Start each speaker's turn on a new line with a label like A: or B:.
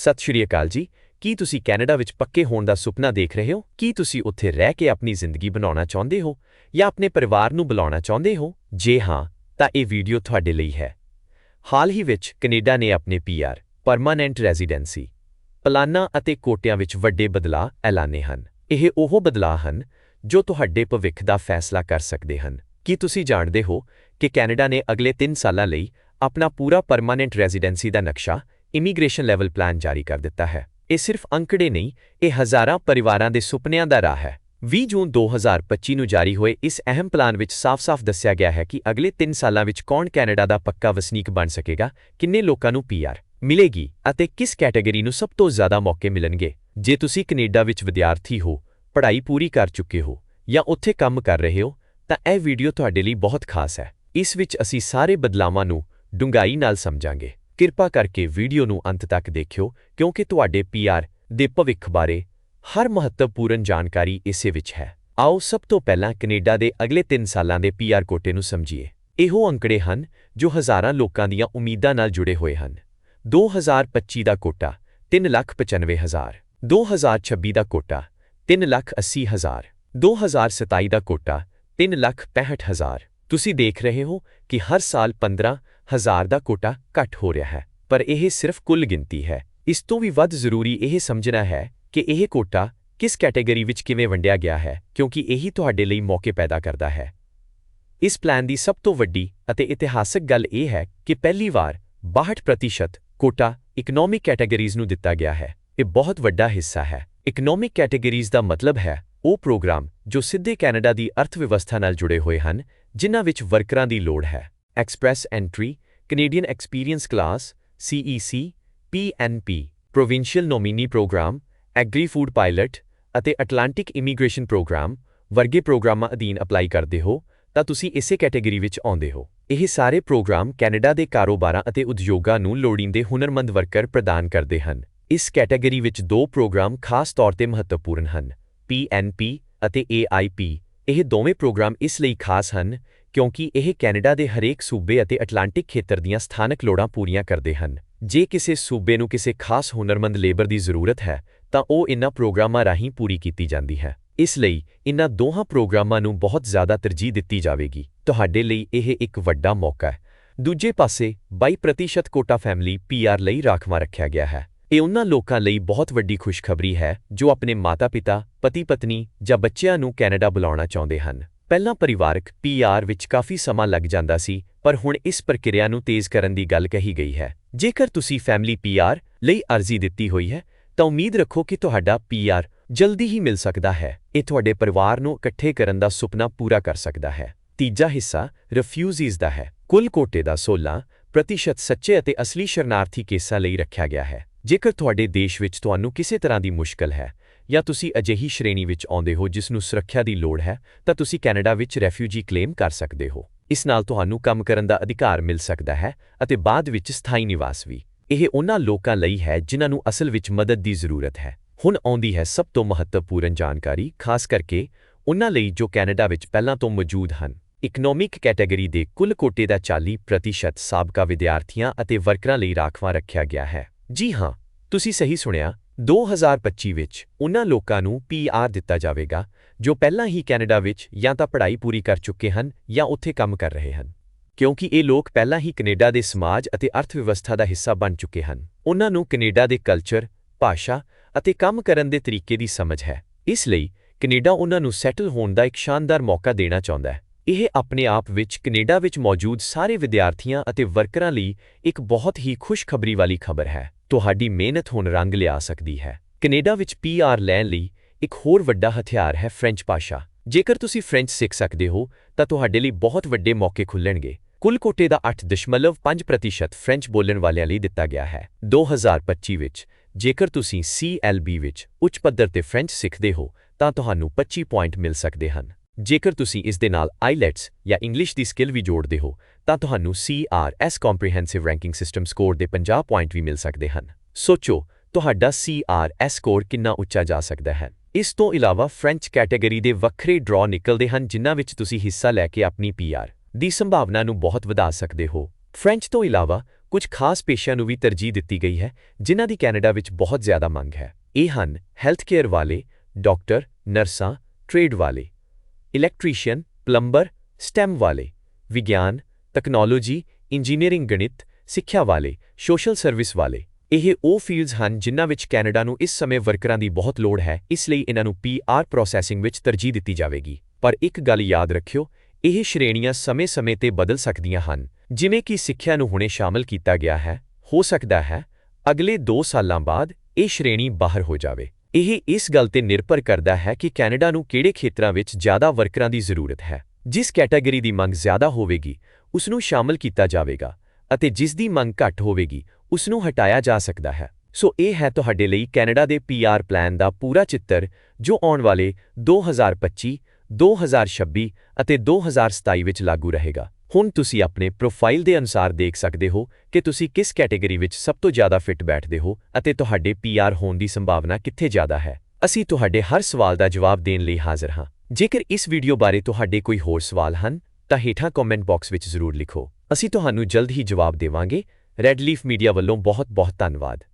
A: ਸਤਿ ਸ਼੍ਰੀ ਅਕਾਲ ਜੀ। ਕੀ ਤੁਸੀਂ ਕੈਨੇਡਾ ਵਿੱਚ ਪੱਕੇ ਹੋਣ ਦਾ ਸੁਪਨਾ ਦੇਖ ਰਹੇ ਹੋ? ਕੀ ਤੁਸੀਂ ਉੱਥੇ ਰਹਿ ਕੇ ਆਪਣੀ ਜ਼ਿੰਦਗੀ ਬਣਾਉਣਾ ਚਾਹੁੰਦੇ ਹੋ? ਜਾਂ ਆਪਣੇ ਪਰਿਵਾਰ ਨੂੰ ਬੁਲਾਉਣਾ ਚਾਹੁੰਦੇ ਹੋ? ਜੇ ਹਾਂ, ਤਾਂ ਇਹ ਵੀਡੀਓ ਤੁਹਾਡੇ ਲਈ ਹੈ। ਹਾਲ ਹੀ ਵਿੱਚ ਕੈਨੇਡਾ ਨੇ ਆਪਣੇ ਪੀਆਰ ਪਰਮਾਨੈਂਟ ਰੈਜ਼ੀਡੈਂਸੀ ਪਲਾਨਾਂ ਅਤੇ ਕੋਟਿਆਂ ਵਿੱਚ ਵੱਡੇ ਬਦਲਾਅ ਐਲਾਨੇ ਹਨ। ਇਹ ਉਹ ਬਦਲਾਅ ਹਨ ਜੋ ਤੁਹਾਡੇ ਭਵਿੱਖ ਦਾ ਫੈਸਲਾ ਕਰ ਸਕਦੇ ਹਨ। ਕੀ ਤੁਸੀਂ ਜਾਣਦੇ ਹੋ ਕਿ ਕੈਨੇਡਾ ਨੇ ਅਗਲੇ 3 ਸਾਲਾਂ ਲਈ ਆਪਣਾ ਪੂਰਾ ਪਰਮਾਨੈਂਟ ਰੈਜ਼ੀਡੈਂਸੀ ਦਾ ਨਕਸ਼ਾ ਇਮੀਗ੍ਰੇਸ਼ਨ ਲੈਵਲ ਪਲਾਨ ਜਾਰੀ ਕਰ ਦਿੱਤਾ ਹੈ। ਇਹ ਸਿਰਫ ਅੰਕੜੇ ਨਹੀਂ, ਇਹ ਹਜ਼ਾਰਾਂ ਪਰਿਵਾਰਾਂ ਦੇ ਸੁਪਨਿਆਂ ਦਾ ਰਾਹ ਹੈ। 20 ਜੂਨ 2025 ਨੂੰ ਜਾਰੀ ਹੋਏ ਇਸ ਅਹਿਮ ਪਲਾਨ ਵਿੱਚ ਸਾਫ਼-ਸਾਫ਼ ਦੱਸਿਆ ਗਿਆ ਹੈ ਕਿ ਅਗਲੇ 3 ਸਾਲਾਂ ਵਿੱਚ ਕੌਣ ਕੈਨੇਡਾ ਦਾ ਪੱਕਾ ਵਸਨੀਕ ਬਣ ਸਕੇਗਾ, ਕਿੰਨੇ ਲੋਕਾਂ ਨੂੰ ਪੀਆਰ ਮਿਲੇਗੀ ਅਤੇ ਕਿਸ ਕੈਟਾਗਰੀ ਨੂੰ ਸਭ ਤੋਂ ਜ਼ਿਆਦਾ ਮੌਕੇ ਮਿਲਣਗੇ। ਜੇ ਤੁਸੀਂ ਕੈਨੇਡਾ ਵਿੱਚ ਵਿਦਿਆਰਥੀ ਹੋ, ਪੜ੍ਹਾਈ ਪੂਰੀ ਕਰ ਚੁੱਕੇ ਹੋ ਜਾਂ ਉੱਥੇ ਕੰਮ ਕਰ ਰਹੇ ਹੋ, ਤਾਂ ਇਹ ਵੀਡੀਓ ਤੁਹਾਡੇ ਲਈ ਬਹੁਤ ਖਾਸ ਹੈ। ਇਸ ਵਿੱਚ ਅਸੀਂ ਸਾਰੇ ਬਦਲਾਵਾਂ ਨੂੰ ਡੂੰਘਾਈ ਨਾਲ ਸਮਝਾਂਗੇ। ਕਿਰਪਾ ਕਰਕੇ ਵੀਡੀਓ ਨੂੰ ਅੰਤ ਤੱਕ ਦੇਖਿਓ, ਕਿਉਂਕਿ ਤੁਹਾਡੇ ਪੀਆਰ ਦੇ ਭਵਿੱਖ ਬਾਰੇ ਹਰ ਮਹੱਤਵਪੂਰਨ ਜਾਣਕਾਰੀ ਇਸੇ ਵਿੱਚ ਹੈ। ਆਓ ਸਭ ਤੋਂ ਪਹਿਲਾਂ ਕੈਨੇਡਾ ਦੇ ਅਗਲੇ 3 ਸਾਲਾਂ ਦੇ ਪੀਆਰ ਕੋਟੇ ਨੂੰ ਸਮਝੀਏ। ਇਹੋ ਅੰਕੜੇ ਹਨ ਜੋ ਹਜ਼ਾਰਾਂ ਲੋਕਾਂ ਦੀਆਂ ਉਮੀਦਾਂ ਨਾਲ ਜੁੜੇ ਹੋਏ ਹਨ। 2025 ਦਾ ਕੋਟਾ 395000 2026 ਦਾ ਕੋਟਾ 380000 2027 ਦਾ ਕੋਟਾ 365000 ਤੁਸੀਂ ਦੇਖ ਰਹੇ ਹੋ ਕਿ ਹਰ ਸਾਲ 15000 ਦਾ ਕੋਟਾ ਘੱਟ ਹੋ ਰਿਹਾ ਹੈ, ਪਰ ਇਹ ਸਿਰਫ ਕੁੱਲ ਗਿਣਤੀ ਹੈ। ਇਸ ਤੋਂ ਵੀ ਵੱਧ ਜ਼ਰੂਰੀ ਇਹ ਸਮਝਣਾ ਹੈ ਕਿ ਇਹ ਕੋਟਾ ਕਿਸ ਕੈਟਾਗਰੀ ਵਿੱਚ ਕਿਵੇਂ ਵੰਡਿਆ ਗਿਆ ਹੈ, ਕਿਉਂਕਿ ਇਹੀ ਤੁਹਾਡੇ ਲਈ ਮੌਕੇ ਪੈਦਾ ਕਰਦਾ ਹੈ। ਇਸ ਪਲਾਨ ਦੀ ਸਭ ਤੋਂ ਵੱਡੀ ਅਤੇ ਇਤਿਹਾਸਕ ਗੱਲ ਇਹ ਹੈ ਕਿ ਪਹਿਲੀ ਵਾਰ 62% ਕੋਟਾ ਇਕਨੋਮਿਕ ਕੈਟਾਗਰੀਜ਼ ਨੂੰ ਦਿੱਤਾ ਗਿਆ ਹੈ। ਇਹ ਬਹੁਤ ਵੱਡਾ ਹਿੱਸਾ ਹੈ। ਇਕਨੋਮਿਕ ਕੈਟਾਗਰੀਜ਼ ਦਾ ਮਤਲਬ ਹੈ ਉਹ ਪ੍ਰੋਗਰਾਮ ਜੋ ਸਿੱਧੇ ਕੈਨੇਡਾ ਦੀ ਅਰਥ ਵਿਵਸਥਾ ਨਾਲ ਜੁੜੇ ਹੋਏ ਹਨ, ਜਿਨ੍ਹਾਂ ਵਿੱਚ ਵਰਕਰਾਂ ਦੀ ਲੋੜ ਹੈ। Express entry Canadian experience class CEC PNP provincial nominee program agri food pilot ਅਤੇ ਅਟਲਾਂਟਿਕ ਇਮੀਗ੍ਰੇਸ਼ਨ ਪ੍ਰੋਗਰਾਮ ਵਰਗੇ ਪ੍ਰੋਗਰਾਮਾਂ ਅਧੀਨ ਅਪਲਾਈ ਕਰਦੇ ਹੋ ਤਾਂ ਤੁਸੀਂ ਇਸੇ ਕੈਟਾਗਰੀ ਵਿੱਚ ਆਉਂਦੇ ਹੋ। ਇਹ ਸਾਰੇ ਪ੍ਰੋਗਰਾਮ ਕੈਨੇਡਾ ਦੇ ਕਾਰੋਬਾਰਾਂ ਅਤੇ ਉਦਯੋਗਾਂ ਨੂੰ ਲੋੜੀਂਦੇ ਹੁਨਰਮੰਦ ਵਰਕਰ ਪ੍ਰਦਾਨ ਕਰਦੇ ਹਨ। ਇਸ ਕੈਟਾਗਰੀ ਵਿੱਚ ਦੋ ਪ੍ਰੋਗਰਾਮ ਖਾਸ ਤੌਰ ਤੇ ਮਹੱਤਵਪੂਰਨ ਹਨ PNP ਅਤੇ AIP ਇਹ ਦੋਵੇਂ ਪ੍ਰੋਗਰਾਮ ਇਸ ਲਈ ਖਾਸ ਹਨ ਕਿਉਂਕਿ ਇਹ ਕੈਨੇਡਾ ਦੇ ਹਰੇਕ ਸੂਬੇ ਅਤੇ ਅਟਲਾਂਟਿਕ ਖੇਤਰ ਦੀਆਂ ਸਥਾਨਕ ਲੋੜਾਂ ਪੂਰੀਆਂ ਕਰਦੇ ਹਨ। ਜੇ ਕਿਸੇ ਸੂਬੇ ਨੂੰ ਕਿਸੇ ਖਾਸ ਹੁਨਰਮੰਦ ਲੇਬਰ ਦੀ ਜ਼ਰੂਰਤ ਹੈ ਤਾਂ ਉਹ ਇਨ੍ਹਾਂ ਪ੍ਰੋਗਰਾਮਾਂ ਰਾਹੀਂ ਪੂਰੀ ਕੀਤੀ ਜਾਂਦੀ ਹੈ। ਇਸ ਲਈ ਇਨ੍ਹਾਂ ਦੋਹਾਂ ਪ੍ਰੋਗਰਾਮਾਂ ਨੂੰ ਬਹੁਤ ਜ਼ਿਆਦਾ ਤਰਜੀਹ ਦਿੱਤੀ ਜਾਵੇਗੀ। ਤੁਹਾਡੇ ਲਈ ਇਹ ਇੱਕ ਵੱਡਾ ਮੌਕਾ ਹੈ। ਦੂਜੇ ਪਾਸੇ 22% ਕੋਟਾ ਫੈਮਿਲੀ ਪੀਆਰ ਲਈ ਰਾਖਵਾਂ ਰੱਖਿਆ ਗਿਆ ਹੈ। ਇਹ ਉਹਨਾਂ ਲੋਕਾਂ ਲਈ ਬਹੁਤ ਵੱਡੀ ਖੁਸ਼ਖਬਰੀ ਹੈ ਜੋ ਆਪਣੇ ਮਾਤਾ-ਪਿਤਾ, ਪਤੀ-ਪਤਨੀ ਜਾਂ ਬੱਚਿਆਂ ਨੂੰ ਕੈਨੇਡਾ ਬੁਲਾਉਣਾ ਚਾਹੁੰਦੇ ਹਨ। ਪਹਿਲਾਂ ਪਰਿਵਾਰਕ ਪੀਆਰ ਵਿੱਚ ਕਾਫੀ ਸਮਾਂ ਲੱਗ ਜਾਂਦਾ ਸੀ, ਪਰ ਹੁਣ ਇਸ ਪ੍ਰਕਿਰਿਆ ਨੂੰ ਤੇਜ਼ ਕਰਨ ਦੀ ਗੱਲ ਕਹੀ ਗਈ ਹੈ। ਜੇਕਰ ਤੁਸੀਂ ਫੈਮਿਲੀ ਪੀਆਰ ਲਈ ਅਰਜ਼ੀ ਦਿੱਤੀ ਹੋਈ ਹੈ, ਤਾਂ ਉਮੀਦ ਰੱਖੋ ਕਿ ਤੁਹਾਡਾ ਪੀਆਰ ਜਲਦੀ ਹੀ ਮਿਲ ਸਕਦਾ ਹੈ। ਇਹ ਤੁਹਾਡੇ ਪਰਿਵਾਰ ਨੂੰ ਇਕੱਠੇ ਕਰਨ ਦਾ ਸੁਪਨਾ ਪੂਰਾ ਕਰ ਸਕਦਾ ਹੈ। ਤੀਜਾ ਹਿੱਸਾ ਰਿਫਿਊਜੀਜ਼ ਦਾ ਹੈ। ਕੁੱਲ ਕੋਟੇ ਦਾ 16% ਸੱਚੇ ਅਤੇ ਅਸਲੀ ਸ਼ਰਨਾਰਥੀ ਕੇਸਾਂ ਲਈ ਰੱਖਿਆ ਗਿਆ ਹੈ। ਜੇਕਰ ਤੁਹਾਡੇ ਦੇਸ਼ ਵਿੱਚ ਤੁਹਾਨੂੰ ਕਿਸੇ ਤਰ੍ਹਾਂ ਦੀ ਮੁਸ਼ਕਲ ਹੈ ਜਾਂ ਤੁਸੀਂ ਅਜਿਹੀ ਸ਼੍ਰੇਣੀ ਵਿੱਚ ਆਉਂਦੇ ਹੋ ਜਿਸ ਨੂੰ ਸੁਰੱਖਿਆ ਦੀ ਲੋੜ ਹੈ, ਤਾਂ ਤੁਸੀਂ ਕੈਨੇਡਾ ਵਿੱਚ ਰੈਫਿਊਜੀ ਕਲੇਮ ਕਰ ਸਕਦੇ ਹੋ। ਇਸ ਨਾਲ ਤੁਹਾਨੂੰ ਕੰਮ ਕਰਨ ਦਾ ਅਧਿਕਾਰ ਮਿਲ ਸਕਦਾ ਹੈ ਅਤੇ ਬਾਅਦ ਵਿੱਚ ਸਥਾਈ ਨਿਵਾਸ ਵੀ। ਇਹ ਉਹਨਾਂ ਲੋਕਾਂ ਲਈ ਹੈ ਜਿਨ੍ਹਾਂ ਨੂੰ ਅਸਲ ਵਿੱਚ ਮਦਦ ਦੀ ਜ਼ਰੂਰਤ ਹੈ। ਹੁਣ ਆਉਂਦੀ ਹੈ ਸਭ ਤੋਂ ਮਹੱਤਵਪੂਰਨ ਜਾਣਕਾਰੀ, ਖਾਸ ਕਰਕੇ ਉਹਨਾਂ ਲਈ ਜੋ ਕੈਨੇਡਾ ਵਿੱਚ ਪਹਿਲਾਂ ਤੋਂ ਮੌਜੂਦ ਹਨ। ਇਕਨੋਮਿਕ ਕੈਟਾਗਰੀ ਦੇ ਕੁੱਲ ਕੋਟੇ ਦਾ 40% ਸਾਬਕਾ ਵਿਦਿਆਰਥੀਆਂ ਅਤੇ ਵਰਕਰਾਂ ਲਈ ਰਾਖਵਾਂ ਰੱਖਿਆ ਗਿਆ ਹੈ। ਜੀ ਹਾਂ, ਤੁਸੀਂ ਸਹੀ ਸੁਣਿਆ 2025 ਵਿੱਚ ਉਹਨਾਂ ਲੋਕਾਂ ਨੂੰ ਪੀਆਰ ਦਿੱਤਾ ਜਾਵੇਗਾ, ਜੋ ਪਹਿਲਾਂ ਹੀ ਕੈਨੇਡਾ ਵਿੱਚ ਜਾਂ ਤਾਂ ਪੜ੍ਹਾਈ ਪੂਰੀ ਕਰ ਚੁੱਕੇ ਹਨ ਜਾਂ ਉੱਥੇ ਕੰਮ ਕਰ ਰਹੇ ਹਨ। ਕਿਉਂਕਿ ਇਹ ਲੋਕ ਪਹਿਲਾਂ ਹੀ ਕੈਨੇਡਾ ਦੇ ਸਮਾਜ ਅਤੇ ਅਰਥ ਵਿਵਸਥਾ ਦਾ ਹਿੱਸਾ ਬਣ ਚੁੱਕੇ ਹਨ। ਉਹਨਾਂ ਨੂੰ ਕੈਨੇਡਾ ਦੇ ਕਲਚਰ, ਭਾਸ਼ਾ ਅਤੇ ਕੰਮ ਕਰਨ ਦੇ ਤਰੀਕੇ ਦੀ ਸਮਝ ਹੈ। ਇਸ ਲਈ ਕੈਨੇਡਾ ਉਹਨਾਂ ਨੂੰ ਸੈਟਲ ਹੋਣ ਦਾ ਇੱਕ ਸ਼ਾਨਦਾਰ ਮੌਕਾ ਦੇਣਾ ਚਾਹੁੰਦਾ ਹੈ। ਇਹ ਆਪਣੇ ਆਪ ਵਿੱਚ ਕੈਨੇਡਾ ਵਿੱਚ ਮੌਜੂਦ ਸਾਰੇ ਵਿਦਿਆਰਥੀਆਂ ਅਤੇ ਵਰਕਰਾਂ ਲਈ ਇੱਕ ਬਹੁਤ ਹੀ ਖੁਸ਼ਖਬਰੀ ਵਾਲੀ ਖਬਰ ਹੈ। ਤੁਹਾਡੀ ਮਿਹਨਤ ਹੁਣ ਰੰਗ ਲਿਆ ਸਕਦੀ ਹੈ। ਕੈਨੇਡਾ ਵਿੱਚ ਪੀਆਰ ਲੈਣ ਲਈ ਇੱਕ ਹੋਰ ਵੱਡਾ ਹਥਿਆਰ ਹੈ ਫ੍ਰੈਂਚ ਭਾਸ਼ਾ। ਜੇਕਰ ਤੁਸੀਂ ਫ੍ਰੈਂਚ ਸਿੱਖ ਸਕਦੇ ਹੋ, ਤਾਂ ਤੁਹਾਡੇ ਲਈ ਬਹੁਤ ਵੱਡੇ ਮੌਕੇ ਖੁੱਲਣਗੇ ਕੁੱਲ ਕੋਟੇ ਦਾ 8.5% ਫ੍ਰੈਂਚ ਬੋਲਣ ਵਾਲਿਆਂ ਲਈ ਦਿੱਤਾ ਗਿਆ ਹੈ। 2025 ਵਿੱਚ, ਜੇਕਰ ਤੁਸੀਂ CLB ਵਿੱਚ ਉੱਚ ਪੱਧਰ ਤੇ ਫ੍ਰੈਂਚ ਸਿੱਖਦੇ ਹੋ, ਤਾਂ ਤੁਹਾਨੂੰ 25 ਪੁਆਇੰਟ ਮਿਲ ਸਕਦੇ ਹਨ। ਜੇਕਰ ਤੁਸੀਂ ਇਸ ਦੇ ਨਾਲ ਆਈਲੈਟਸ ਜਾਂ ਇੰਗਲਿਸ਼ ਦੀ ਸਕਿੱਲ ਵੀ ਜੋੜਦੇ ਹੋ, ਤਾਂ ਤੁਹਾਨੂੰ CRS comprehensive ranking system score ਦੇ 50 ਪੁਆਇੰਟ ਵੀ ਮਿਲ ਸਕਦੇ ਹਨ। ਸੋਚੋ, ਤੁਹਾਡਾ CRS ਸਕੋਰ ਕਿੰਨਾ ਉੱਚਾ ਜਾ ਸਕਦਾ ਹੈ। ਇਸ ਤੋਂ ਇਲਾਵਾ ਫ੍ਰੈਂਚ ਕੈਟਾਗਰੀ ਦੇ ਵੱਖਰੇ ਡਰਾਅ ਨਿਕਲਦੇ ਹਨ, ਜਿਨ੍ਹਾਂ ਵਿੱਚ ਤੁਸੀਂ ਹਿੱਸਾ ਲੈ ਕੇ ਆਪਣੀ PR ਦੀ ਸੰਭਾਵਨਾ ਨੂੰ ਬਹੁਤ ਵਧਾ ਸਕਦੇ ਹੋ। ਫ੍ਰੈਂਚ ਤੋਂ ਇਲਾਵਾ ਕੁਝ ਖਾਸ ਪੇਸ਼ਿਆਂ ਨੂੰ ਵੀ ਤਰਜੀਹ ਦਿੱਤੀ ਗਈ ਹੈ, ਜਿਨ੍ਹਾਂ ਦੀ ਕੈਨੇਡਾ ਵਿੱਚ ਬਹੁਤ ਜ਼ਿਆਦਾ ਮੰਗ ਹੈ। ਇਹ ਹਨ ਹੈਲਥ ਕੇਅਰ ਵਾਲੇ ਡਾਕਟਰ ਨਰਸਾਂ ਟ੍ਰੇਡ ਵਾਲੇ। ਇਲੈਕਟ੍ਰੀਸ਼ੀਅਨ ਪਲੰਬਰ ਸਟੈਮ ਵਾਲੇ, ਵਿਗਿਆਨ ਤਕਨਾਲੋਜੀ ਇੰਜੀਨੀਅਰਿੰਗ ਗਣਿਤ, ਸਿੱਖਿਆ ਵਾਲੇ ਸੋਸ਼ਲ ਸਰਵਿਸ ਵਾਲੇ। ਇਹ ਉਹ ਫੀਲਡਸ ਹਨ ਜਿਨ੍ਹਾਂ ਵਿੱਚ ਕੈਨੇਡਾ ਨੂੰ ਇਸ ਸਮੇਂ ਵਰਕਰਾਂ ਦੀ ਬਹੁਤ ਲੋੜ ਹੈ, ਇਸ ਲਈ ਇਹਨਾਂ ਨੂੰ ਪੀਆਰ ਪ੍ਰੋਸੈਸਿੰਗ ਵਿੱਚ ਤਰਜੀਹ ਦਿੱਤੀ ਜਾਵੇਗੀ। ਪਰ ਇੱਕ ਗੱਲ ਯਾਦ ਰੱਖਿਓ, ਇਹ ਸ਼੍ਰੇਣੀਆਂ ਸਮੇਂ-ਸਮੇਂ ਤੇ ਬਦਲ ਸਕਦੀਆਂ ਹਨ। ਜਿਵੇਂ ਕਿ ਸਿੱਖਿਆ ਨੂੰ ਹੁਣੇ ਸ਼ਾਮਲ ਕੀਤਾ ਗਿਆ ਹੈ, ਹੋ ਸਕਦਾ ਹੈ, ਅਗਲੇ 2 ਸਾਲਾਂ ਬਾਅਦ ਇਹ ਸ਼੍ਰੇਣੀ ਬਾਹਰ ਹੋ ਜਾਵੇ। ਇਹ ਇਸ ਗੱਲ ਤੇ ਨਿਰਭਰ ਕਰਦਾ ਹੈ ਕਿ ਕੈਨੇਡਾ ਨੂੰ ਕਿਹੜੇ ਖੇਤਰਾਂ ਵਿੱਚ ਜ਼ਿਆਦਾ ਵਰਕਰਾਂ ਦੀ ਜ਼ਰੂਰਤ ਹੈ, ਜਿਸ ਕੈਟਾਗਰੀ ਦੀ ਮੰਗ ਜ਼ਿਆਦਾ ਹੋਵੇਗੀ ਉਸ ਨੂੰ ਸ਼ਾਮਲ ਕੀਤਾ ਜਾਵੇਗਾ ਅਤੇ ਜਿਸ ਦੀ ਮੰਗ ਘੱਟ ਹੋਵੇਗੀ ਉਸ ਨੂੰ ਹਟਾਇਆ ਜਾ ਸਕਦਾ ਹੈ। ਸੋ ਇਹ ਹੈ ਤੁਹਾਡੇ ਲਈ ਕੈਨੇਡਾ ਦੇ ਪੀਆਰ ਪਲਾਨ ਦਾ ਪੂਰਾ ਚਿੱਤਰ, ਜੋ ਆਉਣ ਵਾਲੇ 2025 2026 ਅਤੇ 2027 ਵਿੱਚ ਲਾਗੂ ਰਹੇਗਾ। ਹੁਣ ਤੁਸੀਂ ਆਪਣੇ ਪ੍ਰੋਫਾਈਲ ਦੇ ਅਨੁਸਾਰ ਦੇਖ ਸਕਦੇ ਹੋ ਕਿ ਤੁਸੀਂ ਕਿਸ ਕੈਟੇਗਰੀ ਵਿੱਚ ਸਭ ਤੋਂ ਜ਼ਿਆਦਾ ਫਿੱਟ ਬੈਠਦੇ ਹੋ ਅਤੇ ਤੁਹਾਡੇ ਪੀਆਰ ਹੋਣ ਦੀ ਸੰਭਾਵਨਾ ਕਿੱਥੇ ਜ਼ਿਆਦਾ ਹੈ। ਅਸੀਂ ਤੁਹਾਡੇ ਹਰ ਸਵਾਲ ਦਾ ਜਵਾਬ ਦੇਣ ਲਈ ਹਾਜ਼ਰ ਹਾਂ। ਜੇਕਰ ਇਸ ਵੀਡੀਓ ਬਾਰੇ ਤੁਹਾਡੇ ਕੋਈ ਹੋਰ ਸਵਾਲ ਹਨ, ਤਾਂ ਹੇਠਾਂ ਕਮੈਂਟ ਬਾਕਸ ਵਿੱਚ ਜ਼ਰੂਰ ਲਿਖੋ। ਅਸੀਂ ਤੁਹਾਨੂੰ ਜਲਦ ਹੀ ਜਵਾਬ ਦੇਵਾਂਗੇ। ਰੈਡ ਲੀਫ ਮੀਡੀਆ ਵੱਲੋਂ ਬਹੁਤ ਬਹੁਤ ਧੰਨਵਾਦ।